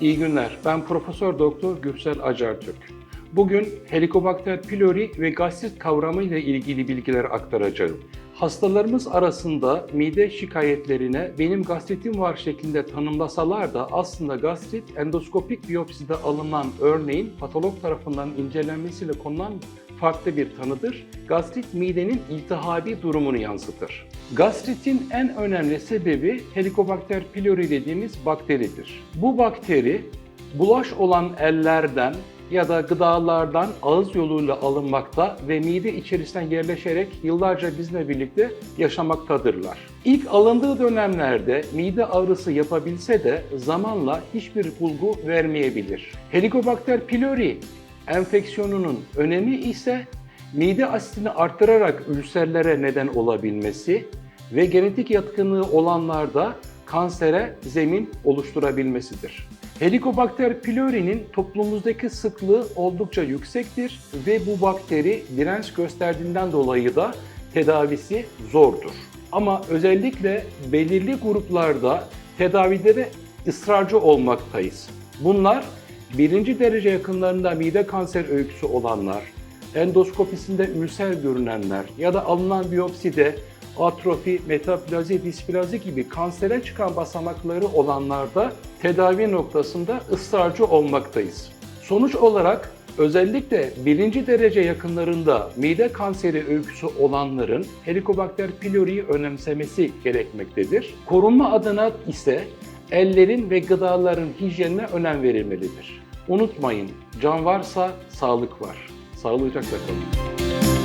İyi günler. Ben Profesör Doktor Gürsel Acartürk. Bugün Helicobacter pylori ve gastrit kavramı ile ilgili bilgiler aktaracağım. Hastalarımız arasında mide şikayetlerine benim gastritim var şeklinde tanımlasalar da aslında gastrit endoskopik biyopside alınan örneğin patolog tarafından incelenmesiyle konulan farklı bir tanıdır. Gastrit midenin iltihabi durumunu yansıtır. Gastritin en önemli sebebi Helicobacter pylori dediğimiz bakteridir. Bu bakteri bulaş olan ellerden ya da gıdalardan ağız yoluyla alınmakta ve mide içerisinden yerleşerek yıllarca bizimle birlikte yaşamaktadırlar. İlk alındığı dönemlerde mide ağrısı yapabilse de zamanla hiçbir bulgu vermeyebilir. Helicobacter pylori enfeksiyonunun önemi ise mide asitini arttırarak ülserlere neden olabilmesi ve genetik yatkınlığı olanlarda kansere zemin oluşturabilmesidir. Helicobacter pylori'nin toplumumuzdaki sıklığı oldukça yüksektir ve bu bakteri direnç gösterdiğinden dolayı da tedavisi zordur. Ama özellikle belirli gruplarda tedavide de ısrarcı olmaktayız. Bunlar birinci derece yakınlarında mide kanser öyküsü olanlar, endoskopisinde ülser görünenler ya da alınan biyopside atrofi, metaplazi, displazi gibi kansere çıkan basamakları olanlarda tedavi noktasında ısrarcı olmaktayız. Sonuç olarak özellikle birinci derece yakınlarında mide kanseri öyküsü olanların Helicobacter pylori'yi önemsemesi gerekmektedir. Korunma adına ise ellerin ve gıdaların hijyenine önem verilmelidir. Unutmayın, can varsa sağlık var. Sağlıcakla kalın.